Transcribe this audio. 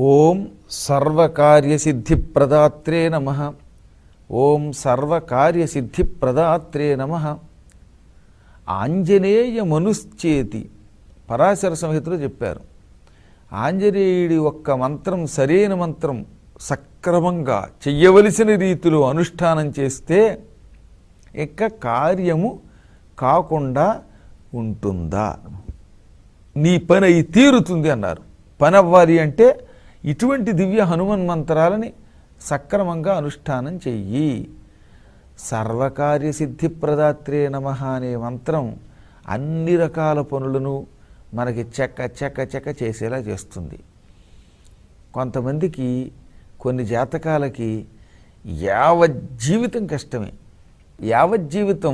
ఓం సర్వకార్యసిద్ధిప్రదాత్రే నమ. ఓం సర్వకార్యసిద్ధిప్రదాత్రే నమ. ఆంజనేయ మనుశ్చేతి పరాశర సంహితలో చెప్పారు. ఆంజనేయుడి ఒక్క మంత్రం సరైన మంత్రం సక్రమంగా చెయ్యవలసిన రీతిలో అనుష్ఠానం చేస్తే ఇక కార్యము కాకుండా ఉంటుందా? నీ పని అయి తీరుతుంది అన్నారు. పని అవ్వాలి అంటే ఇటువంటి దివ్య హనుమన్ మంత్రాలని సక్రమంగా అనుష్ఠానం చెయ్యి. సర్వకార్యసిద్ధి ప్రదాత్రే నమ అనే మంత్రం అన్ని రకాల పనులను మనకి చెక్క చెక్క చెక్క చేసేలా చేస్తుంది. కొంతమందికి కొన్ని జాతకాలకి యావజ్జీవితం కష్టమే. యావజ్జీవితం